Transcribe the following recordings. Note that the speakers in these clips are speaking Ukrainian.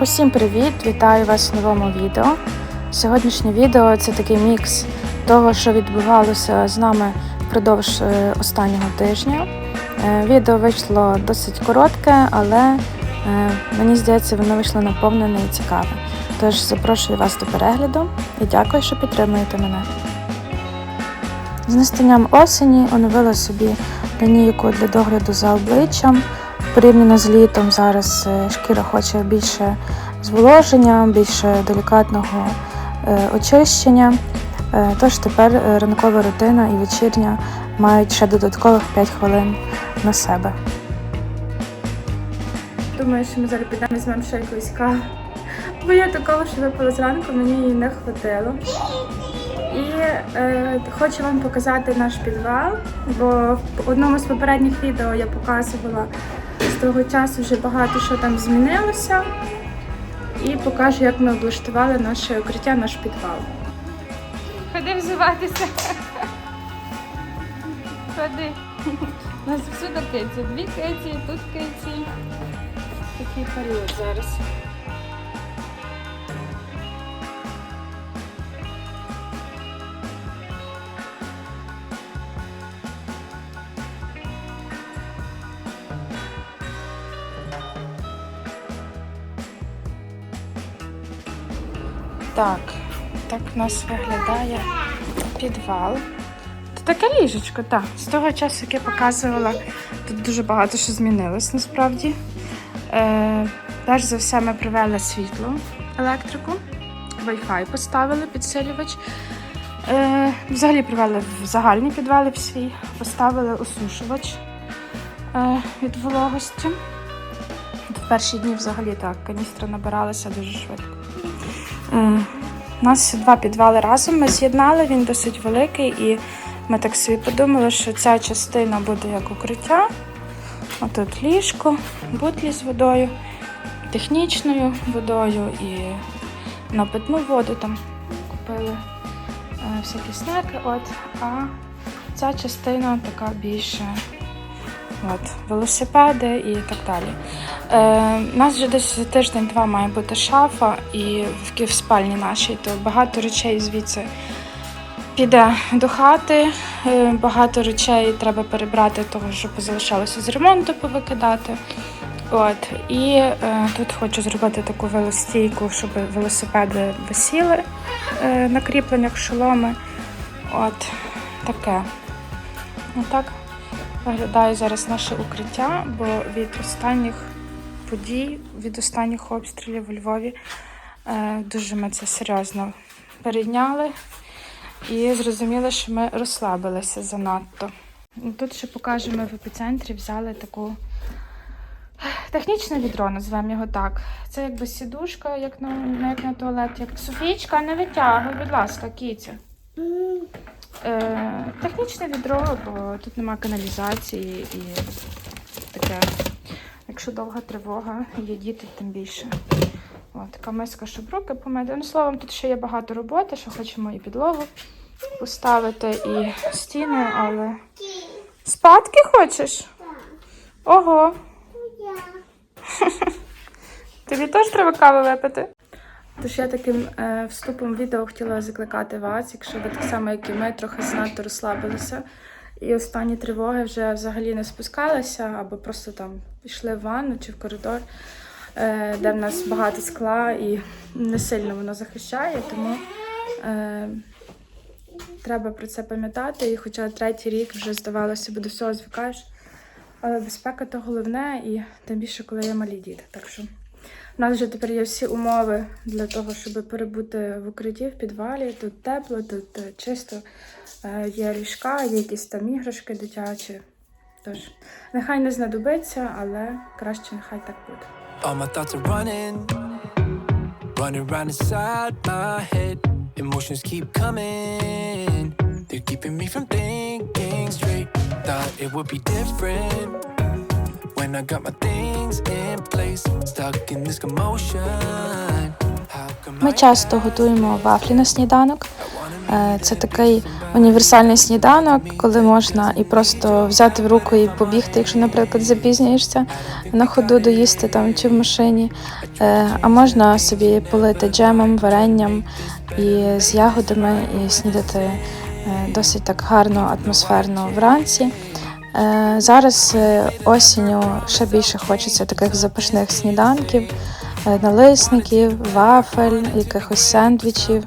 Усім привіт! Вітаю вас в новому відео. Сьогоднішнє відео це такий мікс того, що відбувалося з нами впродовж е, останнього тижня. Е, Відео вийшло досить коротке, але е, мені здається, воно вийшло наповнене і цікаве. Тож запрошую вас до перегляду і дякую, що підтримуєте мене. З настанням осені оновила собі лінійку для догляду за обличчям. Порівняно з літом зараз е, шкіра хоче більше зволоження, більше делікатного е, очищення. Е, Тож тепер ранкова рутина і вечірня мають ще додаткових 5 хвилин на себе. Думаю, що ми зараз підемо візьмемо ще якусь каву. Бо я такого, що випила зранку, мені її не хватило. І е, хочу вам показати наш підвал, бо в одному з попередніх відео я показувала того часу вже багато що там змінилося. І покажу, як ми облаштували наше укриття, наш підвал. Ходи взиватися. Ходи. У нас всюди киці. Дві киці, тут киці. Такий період зараз. Так, так у нас виглядає підвал. Тут таке ліжечко, так. З того часу, як я показувала, тут дуже багато що змінилось насправді. Е, перш за все, ми привели світло, електрику, Wi-Fi поставили, підсилювач. Е, взагалі привели в загальні підвали в свій, поставили осушувач е, від вологості. В перші дні взагалі так, каністра набиралася дуже швидко. Е, У нас два підвали разом ми з'єднали, він досить великий, і ми так собі подумали, що ця частина буде як укриття. Отут ліжко, бутлі з водою, технічною водою і на питну воду там купили е, всякі снеки. От, а ця частина така більше от, велосипеди і так далі. Е, у нас вже десь за тиждень-два має бути шафа, і в, спальні нашій, то багато речей звідси піде до хати. Е, багато речей треба перебрати, того, що позалишалося з ремонту, повикидати. От. І е, тут хочу зробити таку велостійку, щоб велосипеди висіли е, на кріпленнях шоломи. От таке. Отак виглядає зараз наше укриття, бо від останніх подій, від останніх обстрілів у Львові е, дуже ми це серйозно перейняли і зрозуміли, що ми розслабилися занадто. Ну, Тут ще покажемо в епіцентрі, взяли таку технічне відро, називаємо його так. Це якби сідушка, як на, як на туалет, як Софійчка, не витягуй, будь ласка, кіця. Е, технічне відро, бо тут немає каналізації і таке. Якщо довга тривога, є діти, тим більше. От, така миска, щоб руки помити. Ну, словом, тут ще є багато роботи, що хочемо і підлогу поставити, і стіни, але. Спадки хочеш? Ого. Тобі теж треба кави випити? Тож я таким е, вступом відео хотіла закликати вас, якщо ви так само, як і ми, трохи занадто розслабилися. І останні тривоги вже взагалі не спускалися, або просто там пішли в ванну чи в коридор, е, де в нас багато скла і не сильно воно захищає, тому е, треба про це пам'ятати. І хоча третій рік вже здавалося, бо до всього звикаєш. Але безпека то головне, і тим більше, коли є малі діти. Так що у нас вже тепер є всі умови для того, щоб перебути в укритті в підвалі. Тут тепло, тут е, чисто, е, є ліжка, є якісь там іграшки дитячі. Тож, нехай не знадобиться, але краще нехай так буде. All my thoughts are running, running round inside my head. Emotions keep coming, they're keeping me from thinking straight. Thought it would be different when I got my things in place. Stuck in this commotion. Ми часто готуємо вафлі на сніданок. Е, Це такий універсальний сніданок, коли можна і просто взяти в руку і побігти, якщо, наприклад, запізнюєшся на ходу доїсти там чи в машині. Е, А можна собі полити джемом, варенням і з ягодами, і снідати е, досить так гарно, атмосферно вранці. Е, Зараз е, осінню ще більше хочеться таких запашних сніданків, е, налисників, вафель, якихось сендвічів.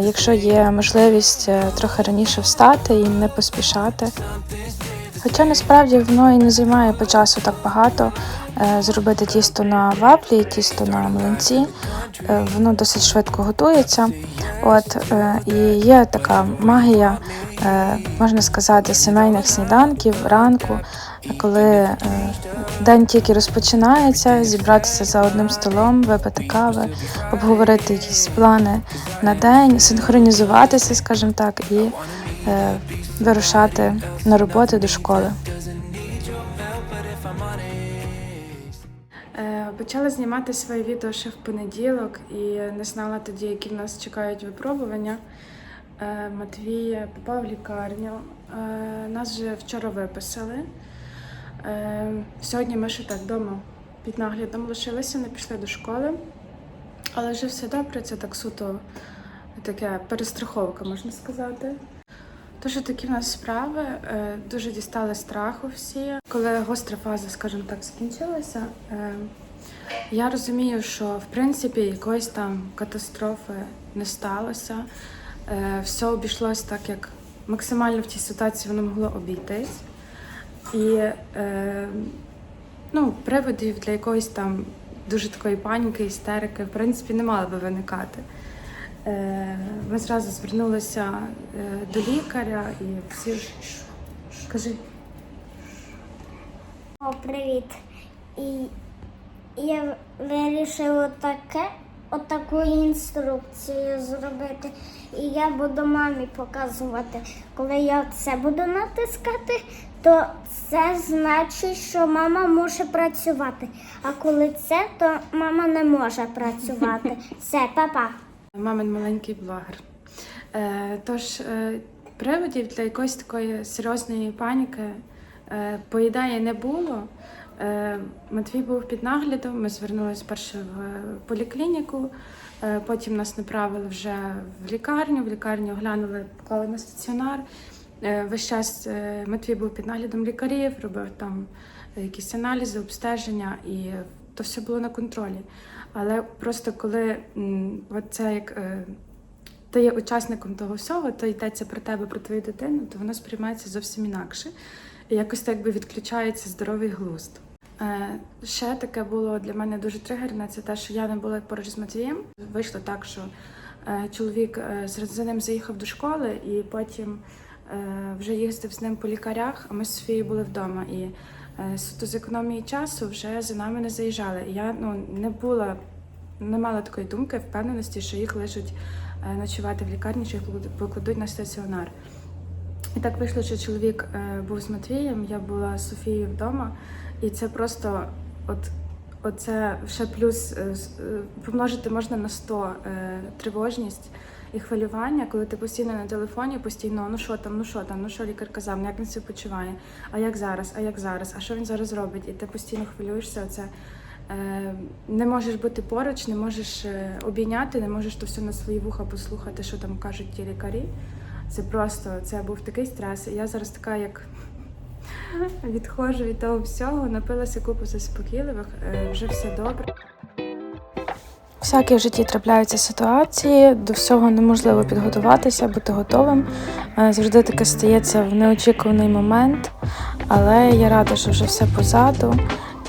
Якщо є можливість трохи раніше встати і не поспішати. Хоча насправді воно і не займає по часу так багато зробити тісто на вафлі, тісто на млинці. Е, Воно досить швидко готується. От е, і є така магія, е, можна сказати, сімейних сніданків ранку, коли день тільки розпочинається, зібратися за одним столом, випити кави, обговорити якісь плани на день, синхронізуватися, скажімо так, і вирушати на роботу до школи. Почала знімати своє відео ще в понеділок і не знала тоді, які в нас чекають випробування. Е, Матвій попав в лікарню. Е, Нас вже вчора виписали. Е, Сьогодні ми ще так вдома під наглядом лишилися, не пішли до школи. Але вже все добре, це так суто таке перестраховка, можна сказати. Тож такі в нас справи. Дуже дістали страху всі. Коли гостра фаза, скажімо так, скінчилася, я розумію, що в принципі якоїсь там катастрофи не сталося. Е, Все обійшлось так, як максимально в цій ситуації воно могло обійтись. І е, ну, приводів для якоїсь там дуже такої паніки, істерики, в принципі, не мало би виникати. Е, Ми зразу звернулися до лікаря і всі. Кажи. О, привіт. І я вирішила таке, отаку інструкцію зробити. І я буду мамі показувати. Коли я це буду натискати, то це значить, що мама може працювати. А коли це, то мама не може працювати. Все, па-па. Мамин маленький блогер. Е, Тож е, приводів для якоїсь такої серйозної паніки, е, по не було. Е, Матвій був під наглядом, ми звернулися перше в е, поліклініку, е, потім нас направили вже в лікарню. В лікарню оглянули, поклали на стаціонар. Весь час Матвій був під наглядом лікарів, робив там якісь аналізи, обстеження, і то все було на контролі. Але просто коли от це як ти є учасником того всього, то йдеться про тебе, про твою дитину, то воно сприймається зовсім інакше. І якось так би відключається здоровий глузд. Е, ще таке було для мене дуже тригерне, це те, що я не була поруч з Матвієм. Вийшло так, що е, чоловік е, за ним заїхав до школи і потім вже їздив з ним по лікарях, а ми з Софією були вдома. І суто з економії часу вже за нами не заїжджали. І я ну, не була, не мала такої думки, впевненості, що їх лишать ночувати в лікарні, що їх покладуть на стаціонар. І так вийшло, що чоловік е, був з Матвієм, я була з Софією вдома, і це просто от. Оце ще плюс е, е, помножити можна на 100 е, тривожність і хвилювання, коли ти постійно на телефоні, постійно ну що там, ну що там, ну що лікар казав, ну як він себе почуває, а як зараз, а як зараз, а що він зараз робить? І ти постійно хвилюєшся. Оце не можеш бути поруч, не можеш обійняти, не можеш то все на свої вуха послухати, що там кажуть ті лікарі. Це просто це був такий стрес. Я зараз така, як відходжу від того всього, напилася купу заспокійливих, е, вже все добре. Всякі в житті трапляються ситуації, до всього неможливо підготуватися, бути готовим. Е, Завжди таке стається в неочікуваний момент, але я рада, що вже все позаду,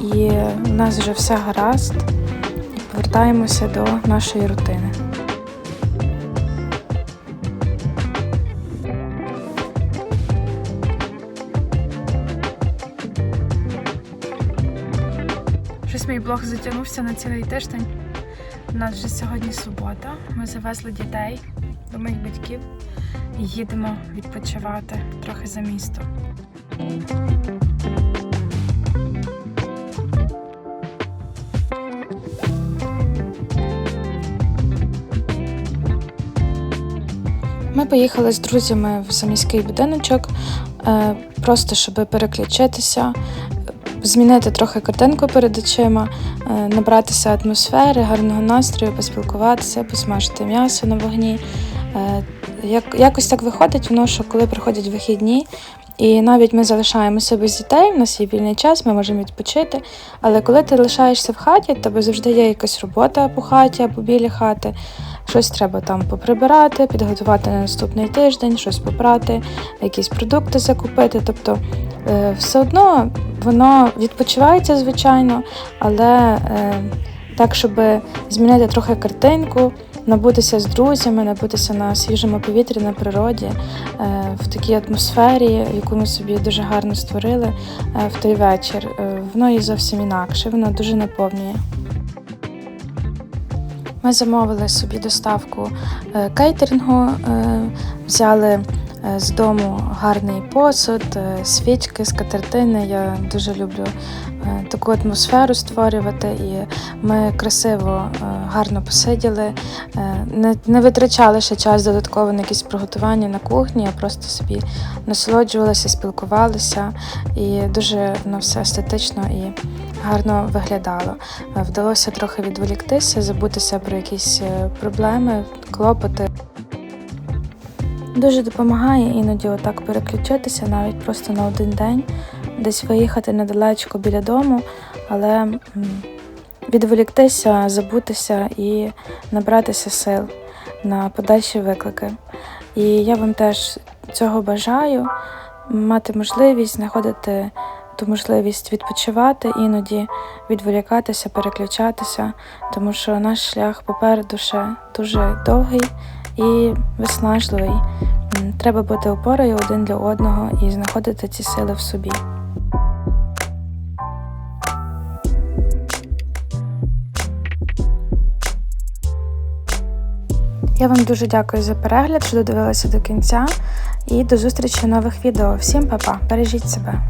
і в нас вже все гаразд, і повертаємося до нашої рутини. Щось мій блог затягнувся на цілий тиждень. У нас вже сьогодні субота. Ми завезли дітей до моїх батьків і їдемо відпочивати трохи за місто. Ми поїхали з друзями в заміський будиночок, е, просто щоб переключитися, змінити трохи картинку перед очима, е, набратися атмосфери, гарного настрою, поспілкуватися, посмажити м'ясо на вогні. Як, якось так виходить, воно, що коли приходять вихідні, і навіть ми залишаємося без дітей, у нас є вільний час, ми можемо відпочити. Але коли ти лишаєшся в хаті, тебе завжди є якась робота по хаті або біля хати. Щось треба там поприбирати, підготувати на наступний тиждень, щось попрати, якісь продукти закупити. Тобто е, все одно воно відпочивається, звичайно, але е, так, щоб змінити трохи картинку, набутися з друзями, набутися на свіжому повітрі на природі, е, в такій атмосфері, яку ми собі дуже гарно створили е, в той вечір. Е, Воно є зовсім інакше, воно дуже наповнює. Ми замовили собі доставку кейтерингу, взяли з дому гарний посуд, е, свічки, скатертини. Я дуже люблю е, таку атмосферу створювати, і ми красиво, е, гарно посиділи, е, не, витрачали ще час додатково на якісь приготування на кухні, а просто собі насолоджувалися, спілкувалися, і дуже воно все естетично і гарно виглядало. Е, Вдалося трохи відволіктися, забутися про якісь е, проблеми, клопоти. Дуже допомагає іноді отак переключитися навіть просто на один день, десь виїхати недалечко біля дому, але відволіктися, забутися і набратися сил на подальші виклики. І я вам теж цього бажаю мати можливість знаходити ту можливість відпочивати, іноді відволікатися, переключатися, тому що наш шлях попереду ще дуже довгий і виснажливий. Треба бути опорою один для одного і знаходити ці сили в собі. Я вам дуже дякую за перегляд, що додивилися до кінця. І до зустрічі в нових відео. Всім па-па, бережіть себе.